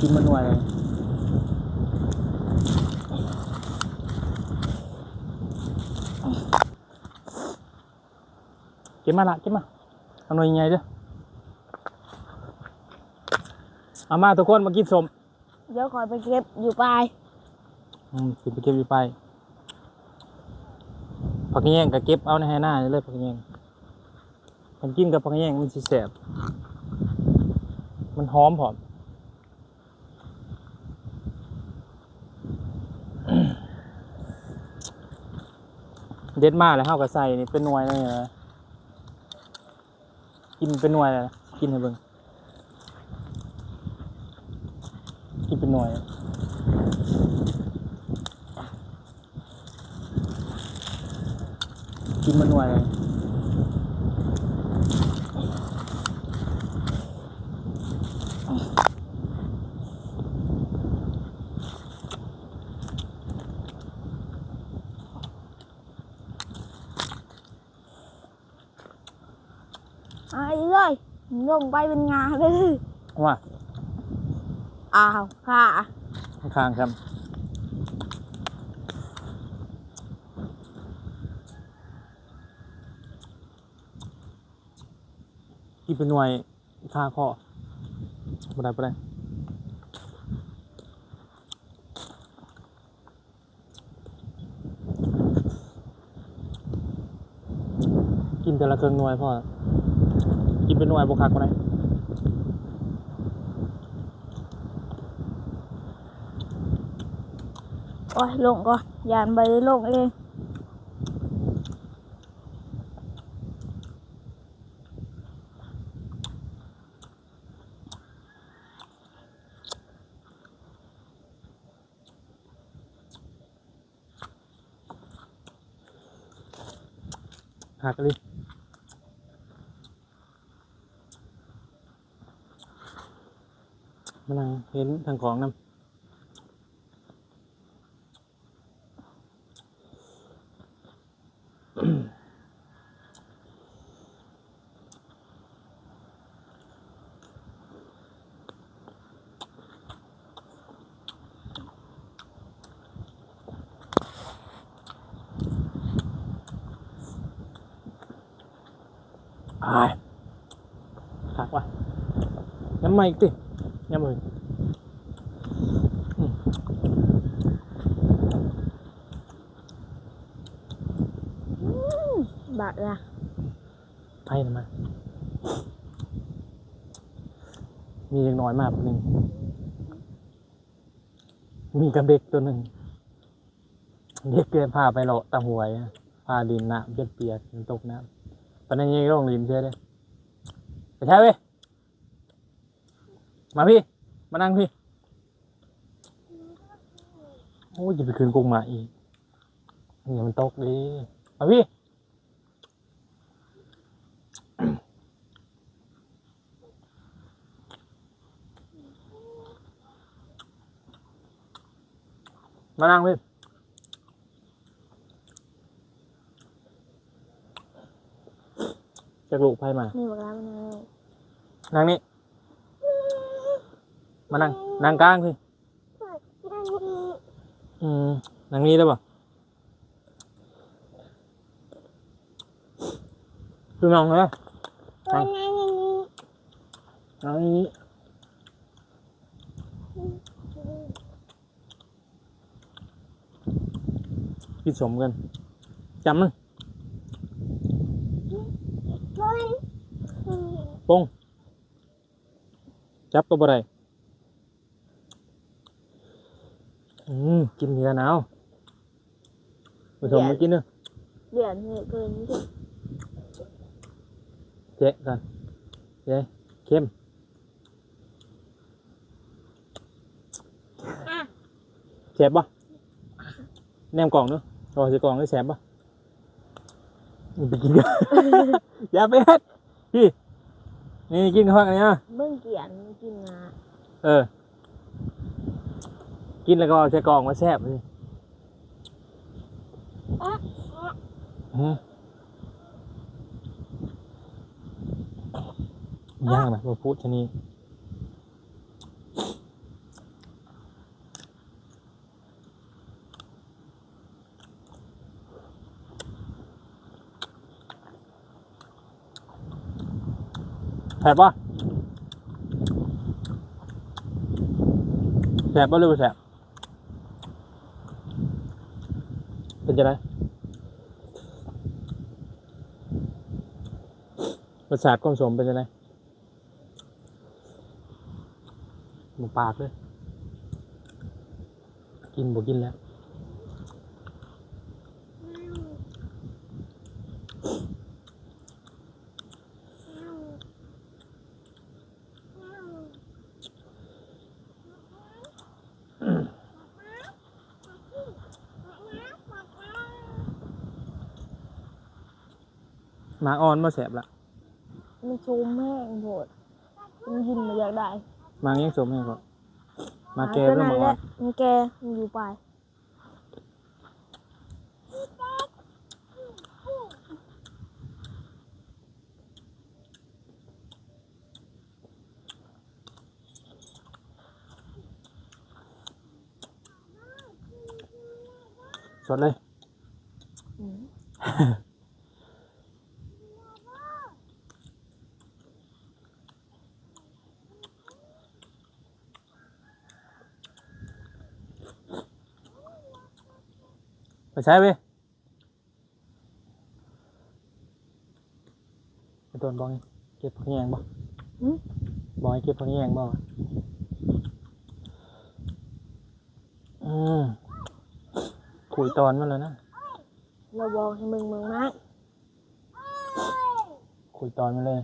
กินมันหน่วยเลยเก็บมาละเก็บมาเอาหน่วยใหญ่เด้อเอามาทุกคนมากินสมเดี๋ยวคอยไปเก็บอยู่ปลายอืมสิไปเก็บอยู่ไปผักแยงก็เก็บเอาในให้หน้าเลยผักแยงมันกินกับผักแยงมันสิแสบมันหอมผอม เด็ดมากเลยเฮากับใส่นี่เป็นหน่วยเลยนะกินเป็นหน่วยเลยนะกินให้เบิ่งกินเป็นหน่วยกินมันหน่วยเลย ไอ้ เลยลงไปเป็นงาเลยว่าอ้าวค่ะข้างๆครับกินเป็นหน่วยค่าข้อบ่ได้บ่ได้กินแต่ละเครื่องหน่วยพอ กินเป็นหน่วยบ่คักบ่ได้โอ้ยลงก่อนยานไปลงเองหักเลย มานั่งเห็นทางของนำอายหักว่ะย้ำมาอีกติ ย้ำเลยอืมบาดละให้นะมา มีอย่างน้อยมากหนึ่ง มีกระเบกตัวหนึ่ง เด็กเกินพาไปเลาะตะหวยอะพาดินน้ำเปียกๆมันตกน้ำปานนั้นยังต้องริมเชื่อได้ไปใช่เว้ย มาพี่ มานั่งพี่ โอ้ยจะไปคืนกรงหมาอีกเนี่ยมันตกดิมาพี่ มานั่งพี่จากลูกไพ่มา นี่บอกแล้วนะนั่งนี่ มานั่งนั่งกลางพี่อืมนั่งนี้ได้ป่ะคือน้องเลยนั่งนั่งนี้คิดสมกันจำมั้งปงจับตัวบ่ได้ อืมกินเนื้อหนาวผสมมากินเนอะเดือดเหตุเกินที่เจ๊กันเจ๊เข้มแสบปะแนมกล่องเนอะรอสิกล่องได้แสบปะนี่ไปกินกันอย่าไปเฮ็ดพี่นี่กินข้าวกันเนี่ยเบื้องเกียนกินงาเออ กินแล้วก็เอาใส่กล่องมาแซบเลยยากนะมาพูดชนี้แผลปะแผลปะหรือไม่แผล เป็นจะไระสาติก้มสมเป็นยังไงหมูปากเลย กินบ่กินแล้ว หมาอ่อนมาแสบละมันชูมแม่งโหดมันยินมาอยากได้หมายังสมให้ก่อนหมาแกตัวเรื่อนั้งนหมาแหอ่อละนมันแกมันอยู่ไปสดเลย อืม ไปใช้ไปไปโดนบองเก็บผักแยงบ่อืมบอยเก็บผักแยงบ่อืมขุยตอนมันเลยนะเราบอกให้มึงมึงนะขุยตอนมันเลย